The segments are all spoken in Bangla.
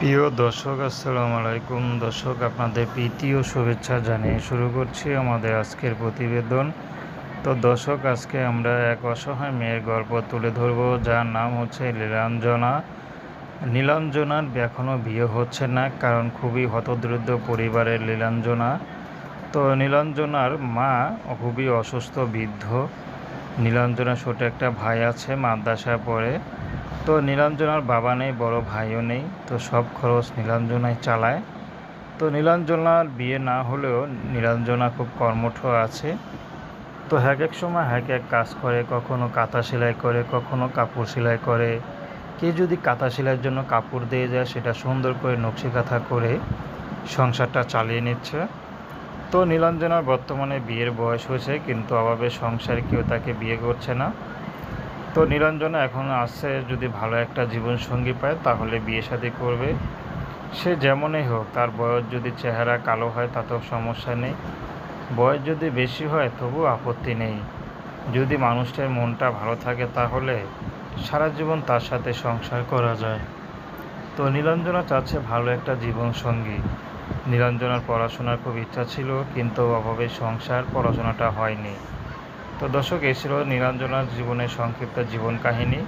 প্রিয় দর্শক, আসসালামু আলাইকুম। দর্শক, আপনাদের ও শুভেচ্ছা জানিয়ে শুরু করছি আমাদের আজকের প্রতিবেদন। তো দর্শক, আজকে আমরা এক অসহায় মেয়ের গল্প তুলে ধরব, যার নাম হচ্ছে নীলাঞ্জনা। নীলাঞ্জনার এখনও বিয়ে হচ্ছে না, কারণ খুবই হতদরিদ্র পরিবারের নীলাঞ্জনা। তো নীলাঞ্জনার মা খুবই অসুস্থ, বৃদ্ধ। নীলাঞ্জনার ছোট একটা ভাই আছে মাদ্রাসায় পড়ে। তো নীলাঞ্জনার বাবা নেই, বড় ভাইও নেই, তো সব খরচ নীলাঞ্জনাই চালায়। তো নীলাঞ্জনার বিয়ে না হলেও নীলাঞ্জনা খুব কর্মঠ আছে। তো এক এক সময় এক এক কাজ করে, কখনো কাঁথা সেলাই করে, কখনো কাপড় সেলাই করে। কেউ যদি কাঁথা সেলাইয়ের জন্য কাপড় দিয়ে যায়, সেটা সুন্দর করে নকশি কাঁথা করে সংসারটা চালিয়ে নিচ্ছে। তো নীলাঞ্জনার বর্তমানে বিয়ের বয়স হয়েছে, কিন্তু অভাবে সংসারে কেউ তাকে বিয়ে করছে না। তো নীলাঞ্জনা এখন আসছে যদি ভালো একটা জীবনসঙ্গী পায়, তাহলে বিয়ে শাদী করবে। সে যেমনই হোক, তার বয়স যদি চেহারা কালো হয়, তাতেও সমস্যা নেই। বয়স যদি বেশি হয় তবু আপত্তি নেই। যদি মানুষটার মনটা ভালো থাকে, তাহলে সারা জীবন তার সাথে সংসার করা যায়। তো নীলাঞ্জনা চাচ্ছে ভালো একটা জীবনসঙ্গী। নীলাঞ্জনার পড়াশোনার খুব ইচ্ছা ছিল, কিন্তু অভাবে সংসার পড়াশোনাটা হয়নি। তো দর্শক, এই ছিল নীলাঞ্জনার জীবনের সংক্ষিপ্ত জীবন কাহিনী।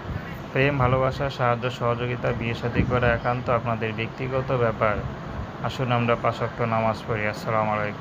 প্রেম, ভালোবাসা, সাহায্য, সহযোগিতা, বিয়ে সাথী করা একান্ত আপনাদের ব্যক্তিগত ব্যাপার। আসুন আমরা পাশক্ত নামাজ পড়ি। আসসালামু আলাইকুম।